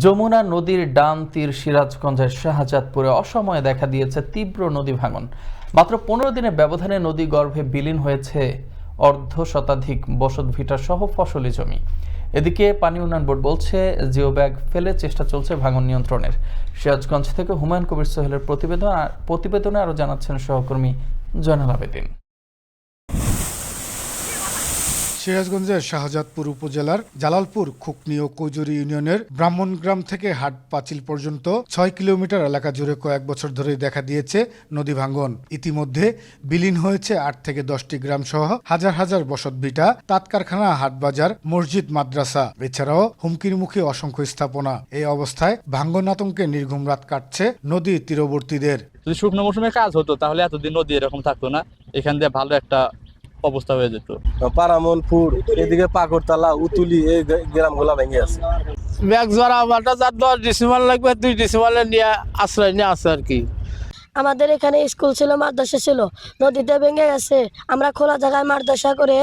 যমুনা নদীর ডান তীর সিরাজগঞ্জের শাহজাদপুরে অসময়ে দেখা দিয়েছে তীব্র নদী ভাঙন। মাত্র পনেরো দিনের ব্যবধানে নদী গর্ভে বিলীন হয়েছে অর্ধ শতাধিক বসত ভিটা সহ ফসলি জমি। এদিকে পানি উন্নয়ন বোর্ড বলছে, জিও ব্যাগ ফেলে চেষ্টা চলছে ভাঙন নিয়ন্ত্রণের। সিরাজগঞ্জ থেকে হুমায়ুন কবির সোহেলের প্রতিবেদন প্রতিবেদনে আরও জানাচ্ছেন সহকর্মী জয়নাল আবেদিন। সিরাজগঞ্জের শাহজাদপুর উপজেলার জালালপুর খুকনি ও কৈজুরি ইউনিয়নের ব্রাহ্মণগ্রাম থেকে হাট পাঁচিল পর্যন্ত ছয় কিলোমিটার এলাকা জুড়ে কয়েক বছর ধরে দেখা দিয়েছে নদী ভাঙ্গন ইতিমধ্যে বিলীন হয়েছে আট থেকে দশটি গ্রাম সহ হাজার হাজার বসত ভিটা তাঁত কারখানা হাটবাজার, মসজিদ, মাদ্রাসা। এছাড়াও হুমকির মুখে অসংখ্য স্থাপনা। এই অবস্থায় ভাঙ্গন আতঙ্কে নির্ঘুম রাত কাটছে নদী তীরবর্তীদের। যদি শুকনো মৌসুমে কাজ হতো, তাহলে এতদিন নদী এরকম থাকতো না। এখান দিয়ে ভালো একটা অবস্থা হয়ে যেত। পারামনপুর এদিকে পাকড়তলা উতুলি এই গ্রামগুলা ভেঙে আছে। ব্যাগ জ্বর আমারটা যার দশ ডিসেম্বর লাগবে দুই ডিসিমালে নিয়ে আশ্রয় নিয়ে আসে আর কি। আমাদের এখানে স্কুল ছিল মাদ্রাসা ছিল নদীতে ভেঙে গেছে। আমরা খোলা জায়গায় মাদ্রাসা করে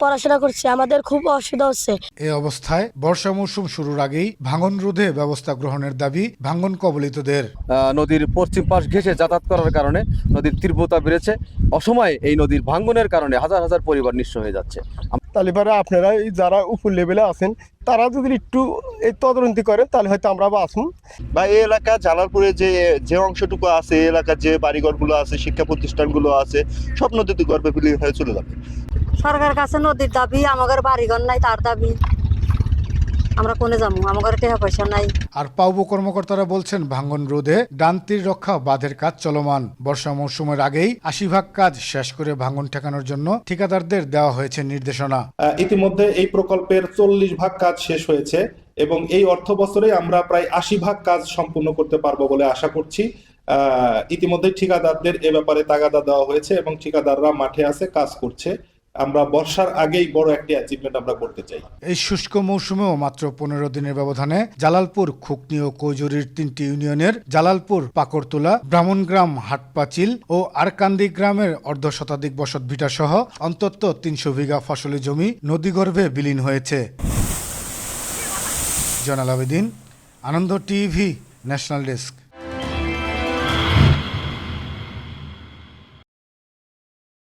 পড়াশোনা করছি। আমাদের খুব অসুবিধা হচ্ছে। এই অবস্থায় বর্ষা মৌসুম শুরুর আগেই ভাঙন রোধে ব্যবস্থা গ্রহণের দাবি ভাঙ্গন কবলিতদের। আহ, নদীর পশ্চিম পাশ ঘেঁষে যাতায়াত করার কারণে নদীর তীব্রতা বেড়েছে। অসময়ে এই নদীর ভাঙ্গনের কারণে হাজার হাজার পরিবার নিঃস্ব হয়ে যাচ্ছে। তাহলে পরে আপনারা এই যারা উপর লেভেলে আছেন তারা যদি একটু এই তদন্তি করেন তাহলে হয়তো আমরা আসুন বা এই এলাকা জালালপুরে যে যে অংশটুকু আছে এই এলাকার যে বাড়িঘরগুলো আছে শিক্ষা প্রতিষ্ঠানগুলো আছে সব নদীতে গর্ভে বিলীন হয়ে চলে যাবে। সরকারের কাছে নদীর দাবি আমাদের বাড়িঘর নাই তার দাবি। আমরা কোনে যাব আমাদের টাকা পয়সা নাই। আর পাউব কর্মকর্তারা বলছেন ভাঙ্গন রোধে ডানতির রক্ষা বাঁধের কাজ চলমান। বর্ষা মৌসুমের আগেই আশি ভাগ কাজ শেষ করে ভাঙ্গন ঠেকানোর জন্য ঠিকাদারদের দেওয়া হয়েছে নির্দেশনা। আহ, ইতিমধ্যে এই প্রকল্পের চল্লিশ ভাগ কাজ শেষ হয়েছে এবং এই অর্থ বছরে আমরা প্রায় আশি ভাগ কাজ সম্পূর্ণ করতে পারব বলে আশা করছি। আহ, ইতিমধ্যে ঠিকাদারদের এ ব্যাপারে তাগাদা দেওয়া হয়েছে এবং ঠিকাদাররা মাঠে আছে কাজ করছে। আমরা বর্ষার আগেই বড় একটি অ্যাচিভমেন্ট আমরা করতে চাই। এই শুষ্ক মৌসুমেও মাত্র পনেরো দিনের ব্যবধানে জালালপুর, খুকনি ও কৈজুরির তিনটি ইউনিয়নের জালালপুর, পাকড়তলা, ব্রাহ্মণগ্রাম, হাটপাচিল ও আরকান্দি গ্রামের অর্ধ শতাধিক বসত ভিটা সহ অন্তত তিনশো বিঘা ফসলি জমি নদীগর্ভে বিলীন হয়েছে। Jonal Abedin, Ananda TV, national desk.